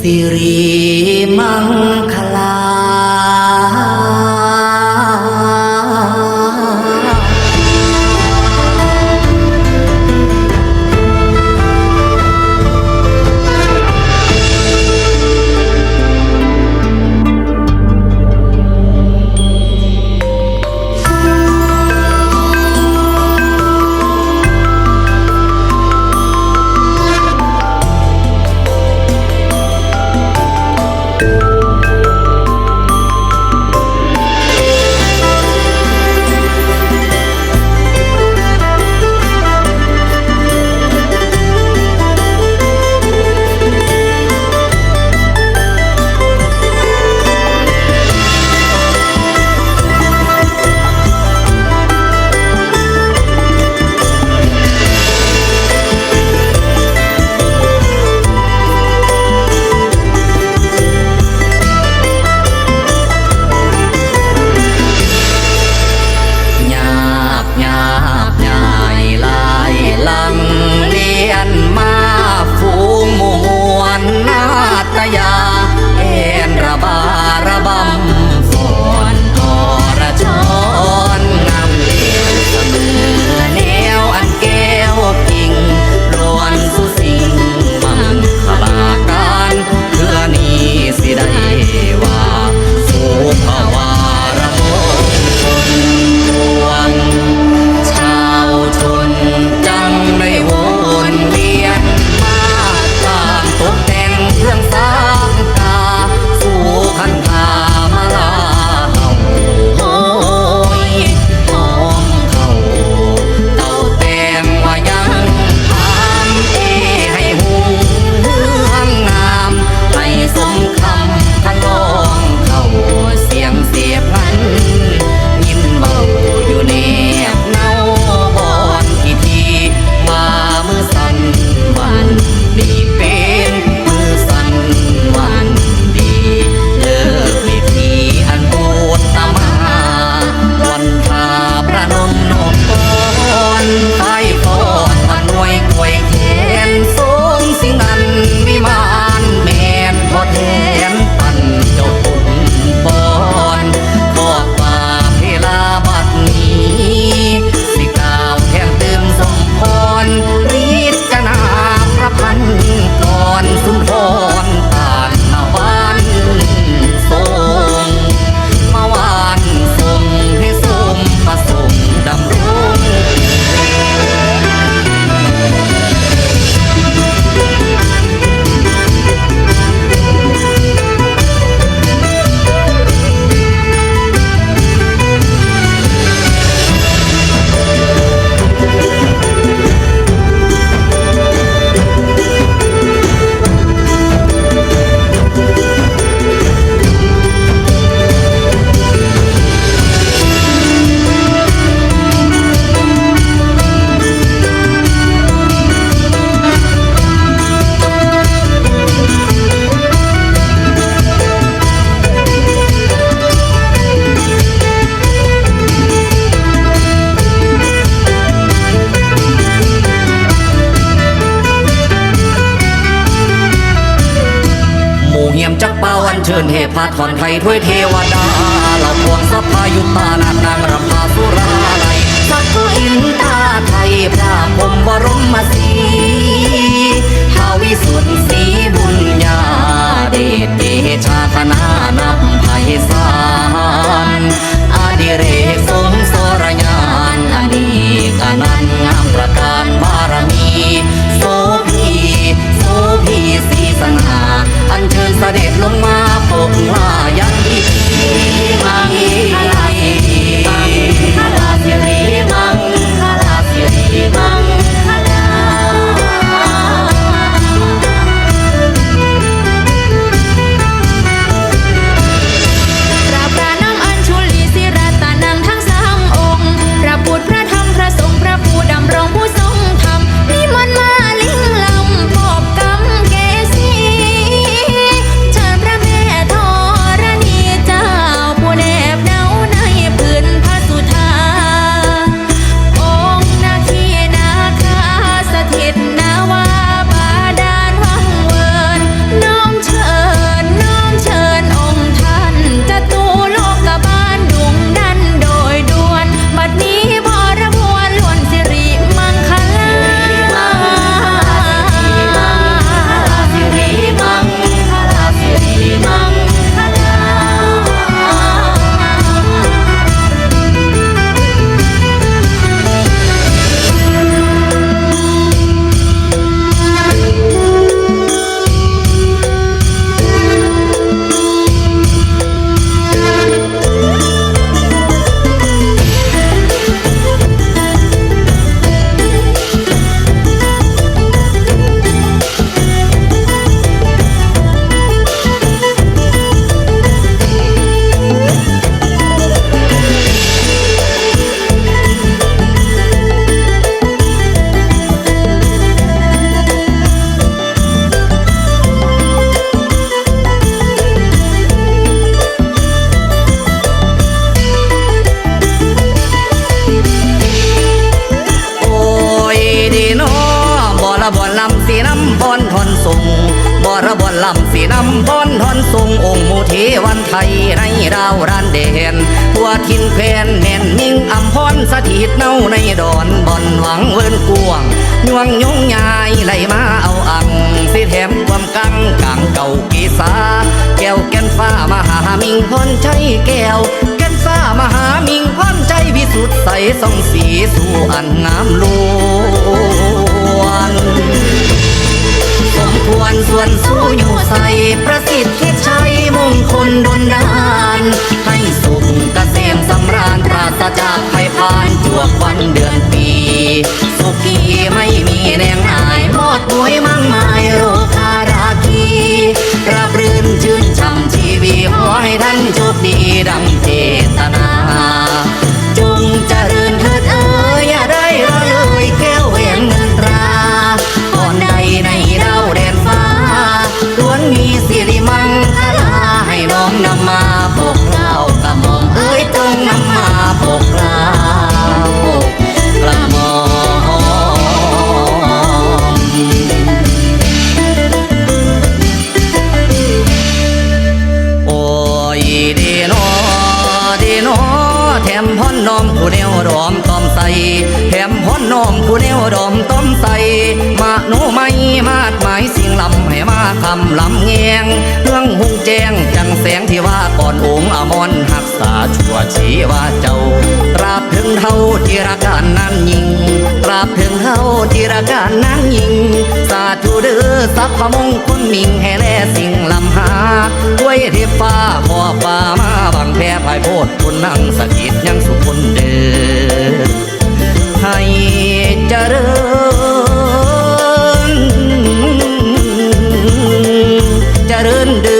สิริมัง เชิญเทพมาถอนไทยถ้วยเทวดาำสีนำพรทอนทรงองค์มูเทวันไทยในดาวรานเด่นทั่วทินแควนแน่นมิ่งอำพรสถิตเน่าในดอนบอนหวังเวินกวงยวงยงยายไหลมาเอาอังสิแถมความกังกลางเก่ากีสาแก้วแก่นฟ้ามหามิงพรใจแก้วแก่นฟ้ามหามิงพรใจวิสุทธิ์ใสส่องสีสู่อันงามล้วน สมควรส่วนสู้อยู่ใส่ประสิทธิชัยมงคลดลดานให้สุขเกษมสำราญปราศจากภัยพานจวบวันเดือนปี สุขีไม่มีแรงหายมอดป่วย ดอมต้มใสมาโนไม่มาดหมายสิ่งลำให้มาคำลำแงงเรื่องหุงแจ้งจังแสงที่ว่าก่อนองค์อมรหักษาชั่วชีว่าเจ้า ตราบถึงเท่าจิรการนั้นยิง ตราบถึงเท่าจิรการนั้นยิง สาธุเด้อสัพพมงคลมิงให้แลสิ่งลำหาด้วยเทพฟ้าขอฟ้ามาบังแพ่ภายโพดคุณนั่งสถิตยังสุขคนเด้อ เจริญ เจริญเดือ